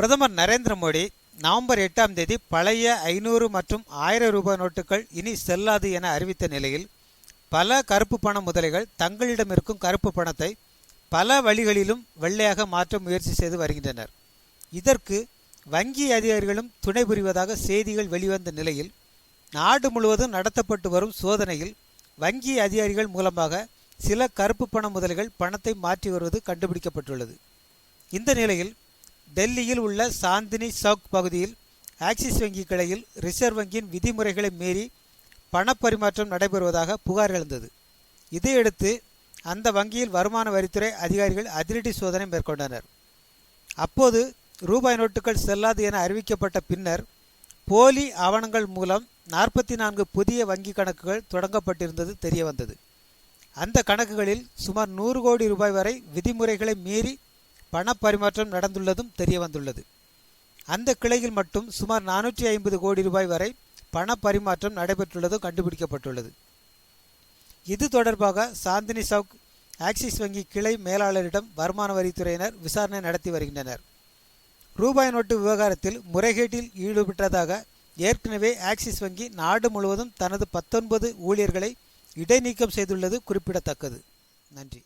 பிரதமர் நரேந்திர மோடி நவம்பர் எட்டாம் தேதி பழைய ஐநூறு மற்றும் ஆயிரம் ரூபாய் நோட்டுகள் இனி செல்லாது என அறிவித்த நிலையில் பல கருப்பு பண முதலைகள் தங்களிடம் இருக்கும் கருப்பு பணத்தை பல வழிகளிலும் வெள்ளையாக மாற்ற முயற்சி செய்து வருகின்றனர். இதற்கு வங்கி அதிகாரிகளும் துணை புரிவதாக செய்திகள் வெளிவந்த நிலையில் நாடு முழுவதும் நடத்தப்பட்டு வரும் சோதனையில் வங்கி அதிகாரிகள் மூலமாக சில கருப்பு பண முதலைகள் பணத்தை மாற்றி வருவது கண்டுபிடிக்கப்பட்டுள்ளது. இந்த நிலையில் டெல்லியில் உள்ள சாந்தினி சவுக் பகுதியில் ஆக்சிஸ் வங்கி கிளையில் ரிசர்வ் வங்கியின் விதிமுறைகளை மீறி பணப்பரிமாற்றம் நடைபெறுவதாக புகார் எழுந்தது. இதையடுத்து அந்த வங்கியில் வருமான வரித்துறை அதிகாரிகள் அதிரடி சோதனை மேற்கொண்டனர். அப்போது ரூபாய் நோட்டுகள் செல்லாது என அறிவிக்கப்பட்ட பின்னர் போலி ஆவணங்கள் மூலம் நாற்பத்தி நான்கு புதிய வங்கி கணக்குகள் தொடங்கப்பட்டிருந்தது தெரியவந்தது. அந்த கணக்குகளில் சுமார் நூறு கோடி ரூபாய் வரை விதிமுறைகளை மீறி பணப்பரிமாற்றம் நடந்துள்ளதும் தெரியவந்துள்ளது. அந்த கிளையில் மட்டும் சுமார் நானூற்றி ஐம்பது கோடி ரூபாய் வரை பணப்பரிமாற்றம் நடைபெற்றுள்ளதும் கண்டுபிடிக்கப்பட்டுள்ளது. இது தொடர்பாக சாந்தினி சவுக் ஆக்சிஸ் வங்கி கிளை மேலாளரிடம் வருமான வரித்துறையினர் விசாரணை நடத்தி வருகின்றனர். ரூபாய் நோட்டு விவகாரத்தில் முறைகேட்டில் ஈடுபட்டதாக ஏற்கனவே ஆக்சிஸ் வங்கி நாடு முழுவதும் தனது பத்தொன்பது ஊழியர்களை இடைநீக்கம் செய்துள்ளது குறிப்பிடத்தக்கது. நன்றி.